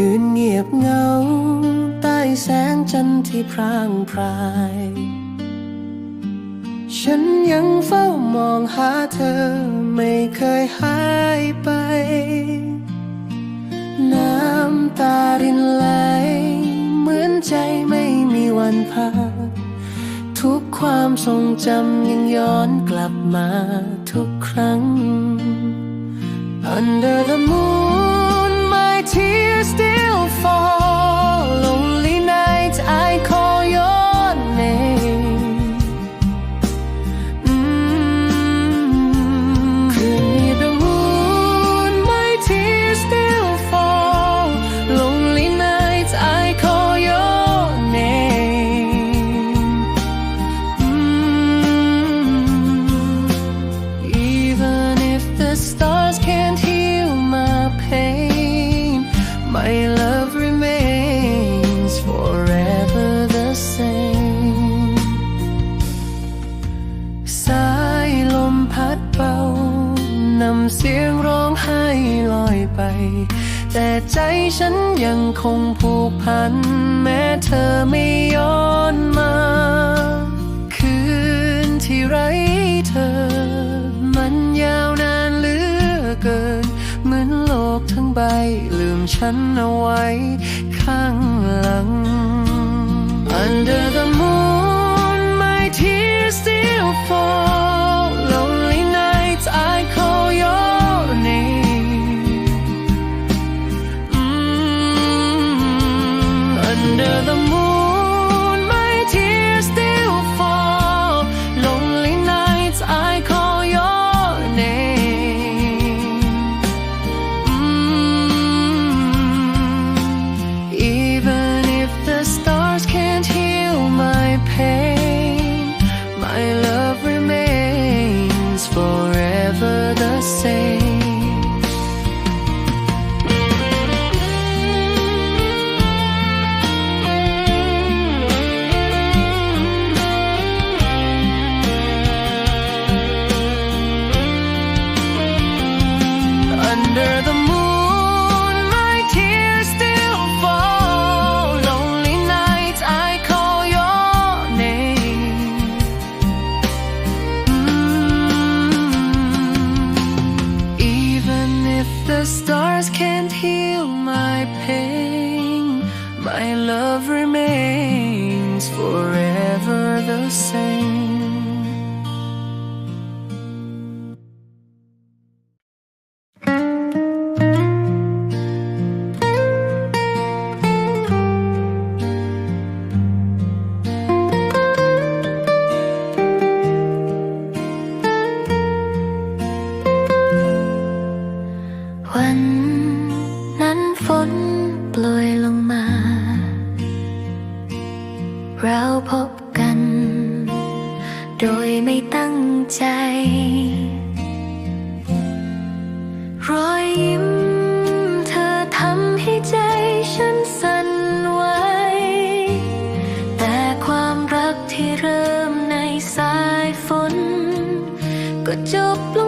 คืนเงียบเงา ใต้แสงจันทร์ที่พรางพราย ฉันยังเฝ้ามองหาเธอไม่เคยหายไป น้ำตารินไหล มือนใจไม่มีวันพัก ทุกความทรงจำยังย้อนกลับมาทุกครั้ง Under the moon my tears still ให้ลืมฉันเอาไว้ข้างหลัง Under the moon my tears still fall forever the same. ที่เริ่มในสายฝน ก็จบลง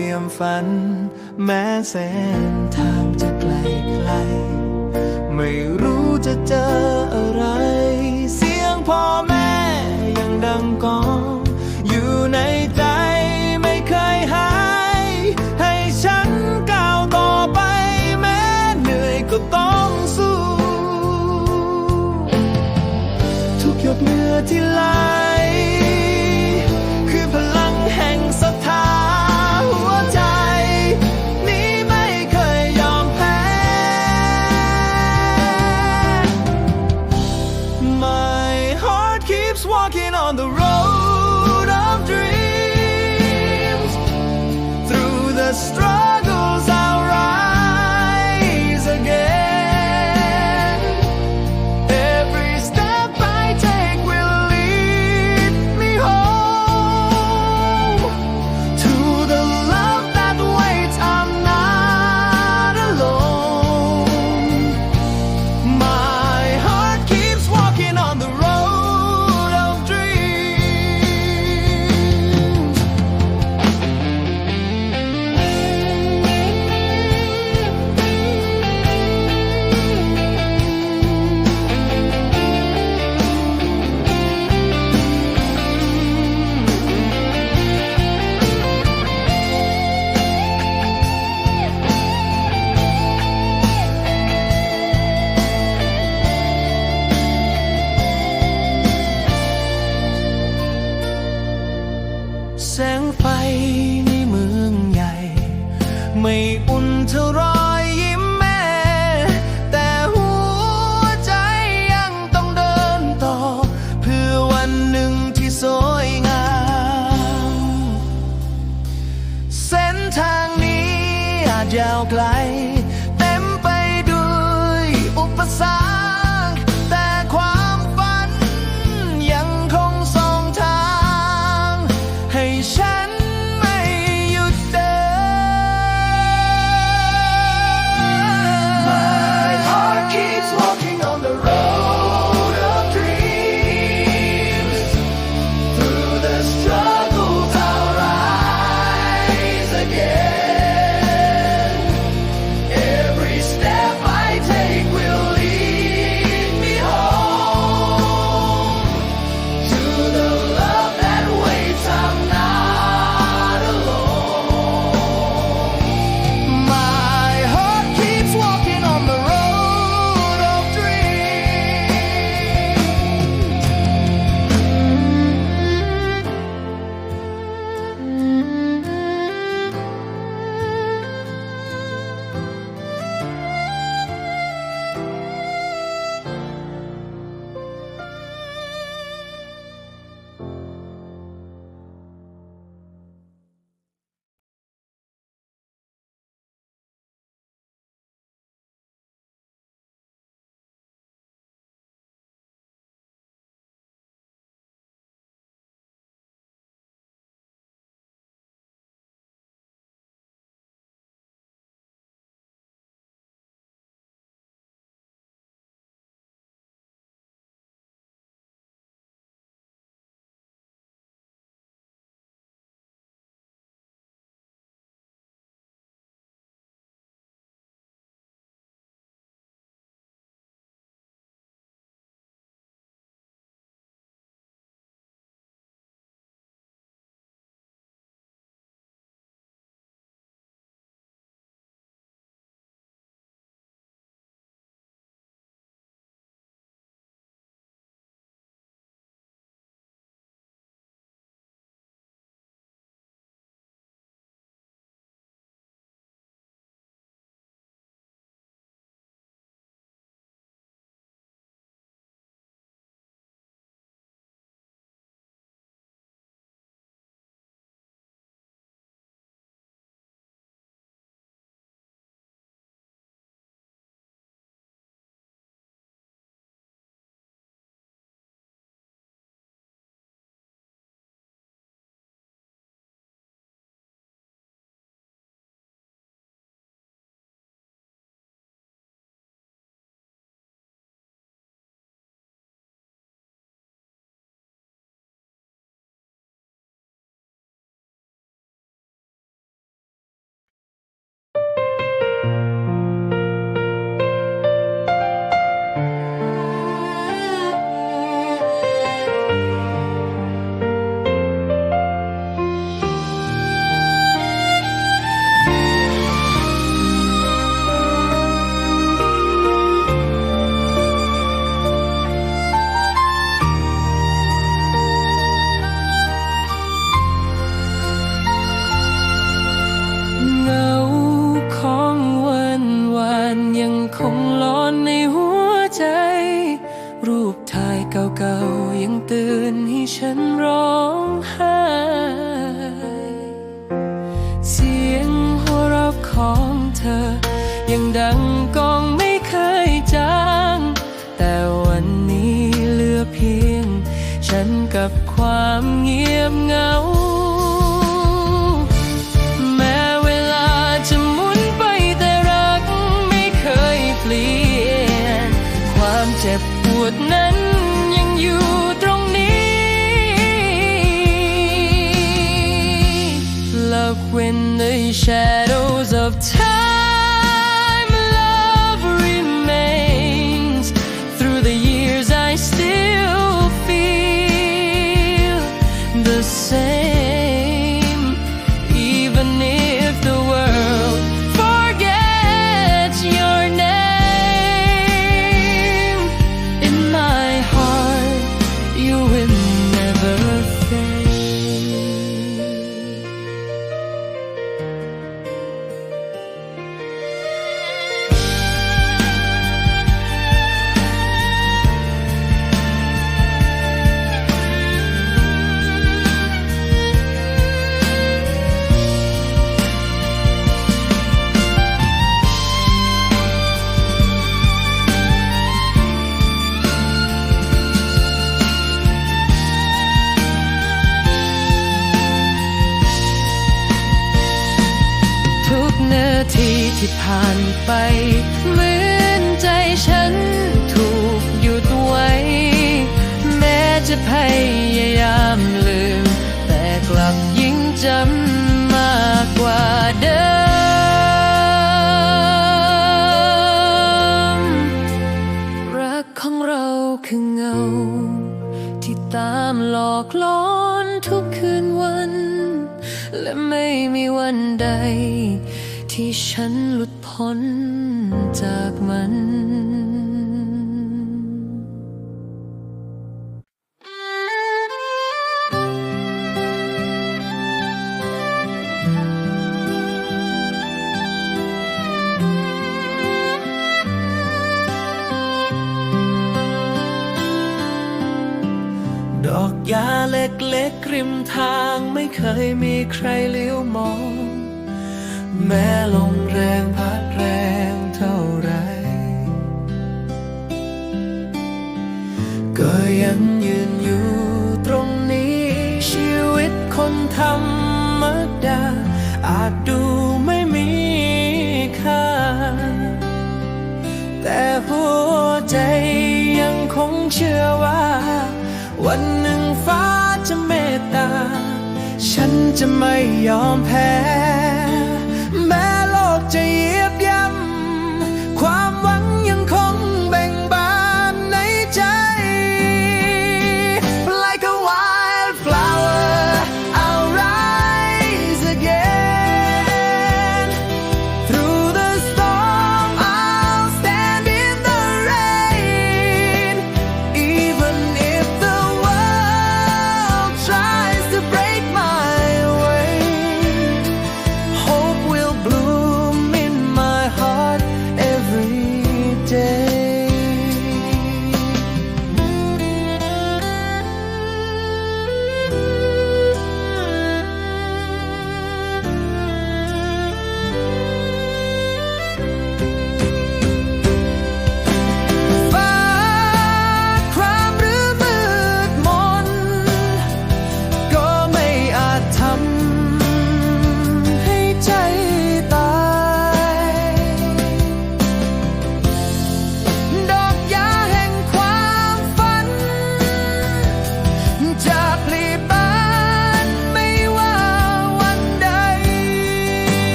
เปี่ยมฝัน แม้แสนทางจะไกลไกล ไม่รู้จะเจออะไร เสียงพ่อแม่ยังดังก้อง ยาวไกล เต็มไปด้วยอุปสรรค ยังดังกองไม่เคยจาง แต่วันนี้เหลือเพียง ฉันกับความเงียบเหงา แม้เวลาจะหมุนไปแต่รักไม่เคยเปลี่ยน ความเจ็บปวดนั้นยังอยู่ตรงนี้ Love when the shadows of time ที่ผ่านไปเหมือนใจฉันถูกหยุดไว้ แม้จะพยายามลืม แต่กลับยิ่งจำมากกว่าเดิมรักของเราคือเงา ที่ตามหลอกหลอนทุกคืนวัน และไม่มีวันใด ฉันหลุดพ้นจากมันดอกยาเล็กๆริมทางไม่เคยมีใครเลี้ยวมอง แม้ลมแรงพัดแรงเท่าไร ก็ยังยืนอยู่ตรงนี้ ชีวิตคนธรรมดา อาจดูไม่มีค่า แต่หัวใจยังคงเชื่อว่า วันหนึ่งฟ้าจะเมตตา ฉันจะไม่ยอมแพ้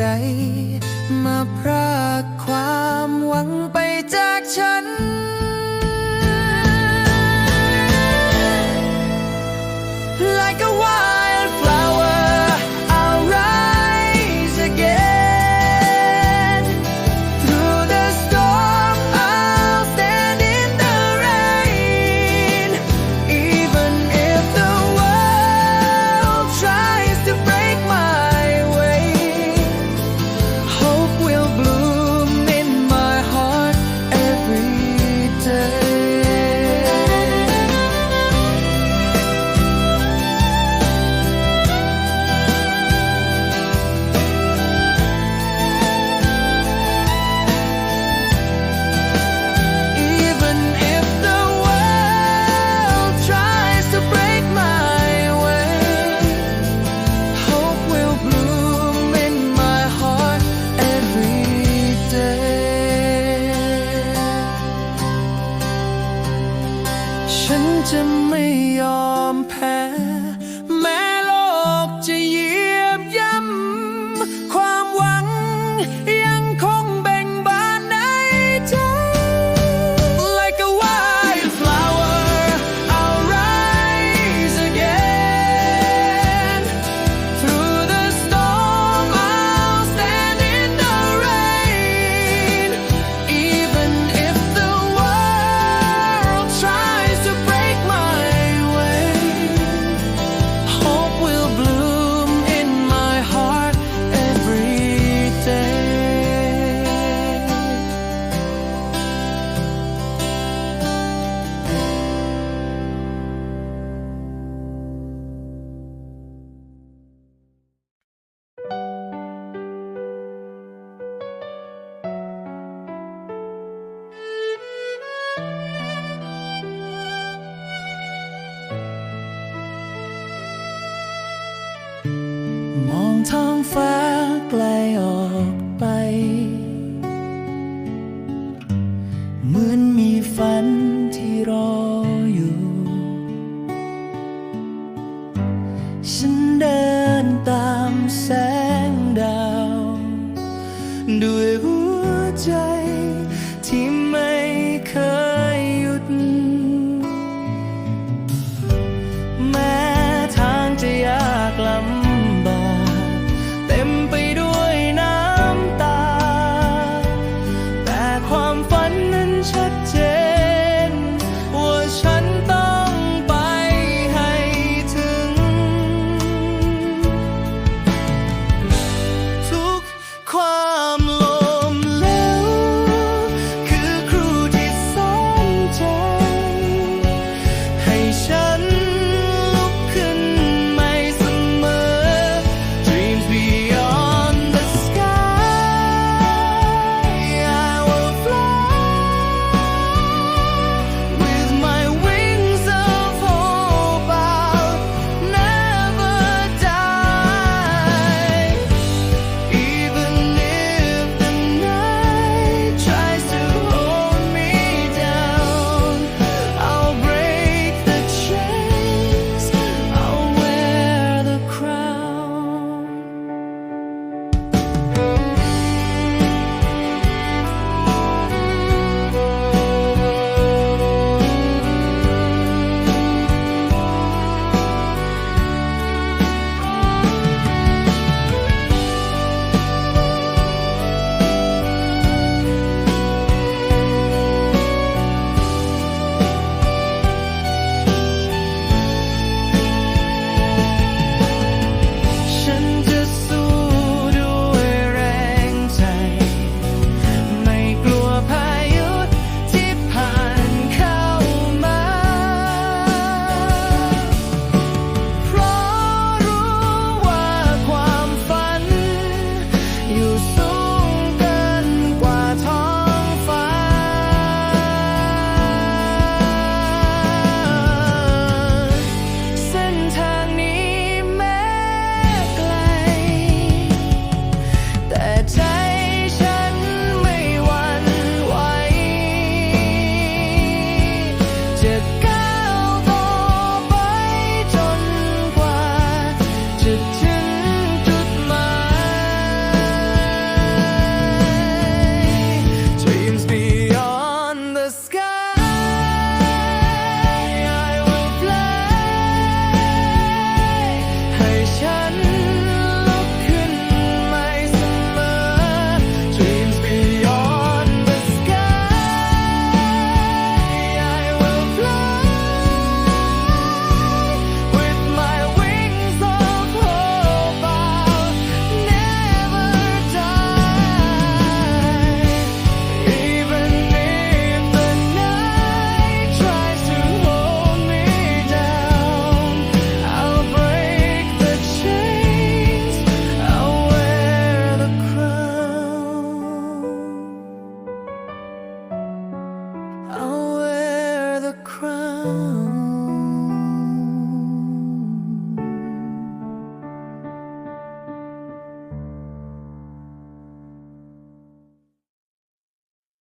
ใดมาพรา